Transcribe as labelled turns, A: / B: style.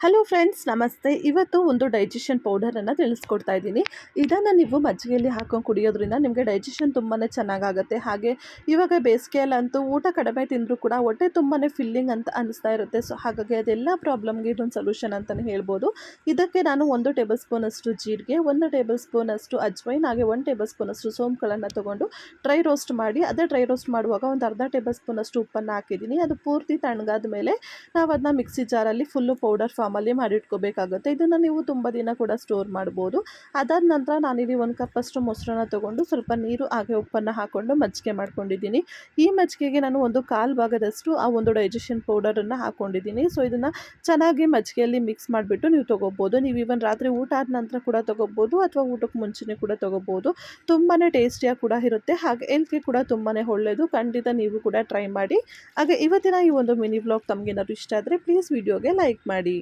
A: Hello friends ನಮಸ್ತೆ. ಇವತ್ತು ಒಂದು ಡೈಜೆಷನ್ ಪೌಡರನ್ನು ತಿಳಿಸ್ಕೊಡ್ತಾ ಇದ್ದೀನಿ. ಇದನ್ನು ನೀವು ಮಜ್ಜಿಗೆಯಲ್ಲಿ ಹಾಕೊಂಡು ಕುಡಿಯೋದ್ರಿಂದ ನಿಮಗೆ ಡೈಜೆಷನ್ ತುಂಬಾ ಚೆನ್ನಾಗಾಗುತ್ತೆ. ಹಾಗೆ ಇವಾಗ ಬೇಸಿಗೆಯಲ್ಲಂತೂ ಊಟ ಕಡಿಮೆ ತಿಂದರೂ ಕೂಡ ಹೊಟ್ಟೆ ತುಂಬಾ ಫಿಲ್ಲಿಂಗ್ ಅಂತ ಅನಿಸ್ತಾ ಇರುತ್ತೆ. ಸೊ ಹಾಗಾಗಿ ಅದೆಲ್ಲ ಪ್ರಾಬ್ಲಮ್ಗೆ ಇದೊಂದು ಸೊಲ್ಯೂಷನ್ ಅಂತಲೇ ಹೇಳ್ಬೋದು. ಇದಕ್ಕೆ ನಾನು ಒಂದು ಟೇಬಲ್ ಸ್ಪೂನಷ್ಟು ಜೀರಿಗೆ, ಒಂದು ಟೇಬಲ್ ಸ್ಪೂನಷ್ಟು ಅಜ್ವೈನ್, ಹಾಗೆ ಒಂದು ಟೇಬಲ್ ಸ್ಪೂನಷ್ಟು ಸೋಂಪುಗಳನ್ನು ತೊಗೊಂಡು ಡ್ರೈ ರೋಸ್ಟ್ ಮಾಡಿ, ಅದೇ ಡ್ರೈ ರೋಸ್ಟ್ ಮಾಡುವಾಗ ಒಂದು ಅರ್ಧ ಟೇಬಲ್ ಸ್ಪೂನಷ್ಟು ಉಪ್ಪನ್ನು ಹಾಕಿದ್ದೀನಿ. ಅದು ಪೂರ್ತಿ ತಣ್ಣಗಾದ ಮೇಲೆ ನಾವು ಅದನ್ನ ಮಿಕ್ಸಿ ಜಾರಲ್ಲಿ ಫುಲ್ಲು ಪೌಡರ್ ಫಾರ್ಮಲ್ಲಿ ಮಾಡಿಟ್ಕೋಬೇಕಾಗುತ್ತೆ ಇದನ್ನು ನೀವು ತುಂಬ ದಿನ ಕೂಡ ಸ್ಟೋರ್ ಮಾಡ್ಬೋದು. ಅದಾದ ನಂತರ ನಾನಿಲ್ಲಿ ಒಂದು ಕಪ್ಪಷ್ಟು ಮೊಸರನ್ನ ತೊಗೊಂಡು ಸ್ವಲ್ಪ ನೀರು, ಹಾಗೆ ಉಪ್ಪನ್ನು ಹಾಕ್ಕೊಂಡು ಮಜ್ಜಿಗೆ ಮಾಡ್ಕೊಂಡಿದ್ದೀನಿ. ಈ ಮಜ್ಜಿಗೆಗೆ ನಾನು ಒಂದು ಕಾಲು ಭಾಗದಷ್ಟು ಆ ಒಂದು ಡೈಜೆಷನ್ ಪೌಡರನ್ನು ಹಾಕ್ಕೊಂಡಿದ್ದೀನಿ ಸೊ ಇದನ್ನು ಚೆನ್ನಾಗಿ ಮಜ್ಜಿಗೆಯಲ್ಲಿ ಮಿಕ್ಸ್ ಮಾಡಿಬಿಟ್ಟು ನೀವು ತೊಗೋಬೋದು. ನೀವು ಇವನ್ ರಾತ್ರಿ ಊಟ ಆದ ನಂತರ ಕೂಡ ತೊಗೋಬೋದು ಅಥವಾ ಊಟಕ್ಕೆ ಮುಂಚೆನೇ ಕೂಡ ತೊಗೋಬೋದು. ತುಂಬಾ ಟೇಸ್ಟಿಯಾಗಿ ಕೂಡ ಇರುತ್ತೆ. ಹಾಗೆ ಹೆಲ್ತ್ಗೆ ಕೂಡ ತುಂಬಾ ಒಳ್ಳೆಯದು ಖಂಡಿತ ನೀವು ಕೂಡ ಟ್ರೈ ಮಾಡಿ. ಹಾಗೆ ಇವತ್ತಿನ ಈ ಒಂದು ಮಿನಿ ಬ್ಲಾಗ್ ತಮಗೇನಾದ್ರು ಇಷ್ಟ ಆದರೆ ಪ್ಲೀಸ್ ವಿಡಿಯೋಗೆ ಲೈಕ್ ಮಾಡಿ.